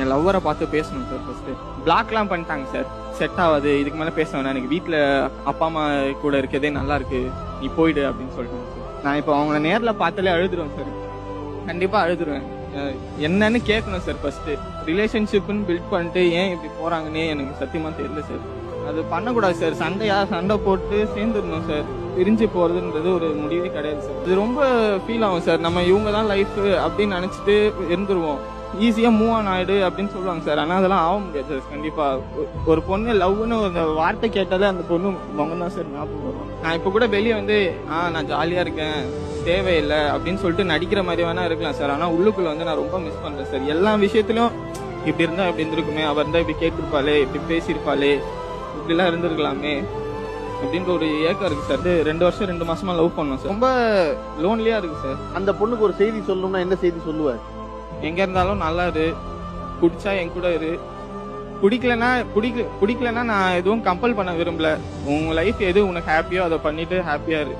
என் லவ்வரை பார்த்து பேசணும் sir first பிளாக்லாம் பண்ணிட்டாங்க சார் செட் ஆகாது. இதுக்கு மேலே பேச வேணாம். எனக்கு வீட்டில் அப்பா அம்மா கூட இருக்கதே நல்லா இருக்கு. நீ போயிடு அப்படின்னு சொல்லிட்டாங்க சார் நான் இப்போ அவங்கள நேரில் பார்த்தாலே அழுதுருவேன் சார் கண்டிப்பாக அழுதுருவேன். என்னன்னு கேட்கணும் சார் ஃபர்ஸ்ட் ரிலேஷன்ஷிப்னு பில்ட் பண்ணிட்டு ஏன் இப்படி போறாங்கன்னே எனக்கு சத்தியமா தெரியல சார் அது பண்ணக்கூடாது சார் சண்டையா சண்டை போட்டு சேர்ந்துடணும் சார் பிரிஞ்சு போறதுன்றது ஒரு முடிவே கிடையாது சார் இது ரொம்ப ஃபீல் ஆகும் சார் நம்ம இவங்க தான் லைஃப் அப்படின்னு நினைச்சிட்டு இருந்துருவோம். ஈஸியாக மூவ் ஆன் ஆயிடு அப்படின்னு சொல்லுவாங்க சார் ஆனால் அதெல்லாம் ஆக முடியாது சார் கண்டிப்பாக ஒரு பொண்ணு லவ்னு ஒரு வார்த்தை கேட்டாலே அந்த பொண்ணு முகம் தான் சார் ஞாபகம் வரும். நான் இப்போ கூட வெளியே வந்து ஆ நான் ஜாலியாக இருக்கேன். தேவையில்லை. அப்படின்னு சொல்லிட்டு நடிக்கிற மாதிரி வேணா இருக்கலாம் சார் ஆனால் உள்ளுக்குள்ளே வந்து நான் ரொம்ப மிஸ் பண்ணுறேன் சார் எல்லா விஷயத்திலும் இப்படி இருந்தால் இப்படி இருந்திருக்குமே. அவர் இருந்தால் இப்படி கேட்டிருப்பாளே இப்படி பேசியிருப்பாளே. இப்படிலாம் இருந்திருக்கலாமே அப்படின்ற ஒரு ஏக்கம் இருக்கு சார் ரெண்டு வருஷம் ரெண்டு மாசமா லவ் பண்ணோம் சார் ரொம்ப லோன்லியா இருக்கு சார் அந்த பொண்ணுக்கு ஒரு செய்தி சொல்லணும்னா என்ன செய்தி சொல்லுவார்? எங்க இருந்தாலும் நல்லா இரு. பிடிச்சா என் கூட இரு. பிடிக்கலனா பிடிக்க பிடிக்கலனா நான் எதுவும் கம்பல் பண்ண விரும்பல. உங்க லைஃப் எது உனக்கு ஹாப்பியோ அதை பண்ணிட்டு ஹாப்பியா இரு.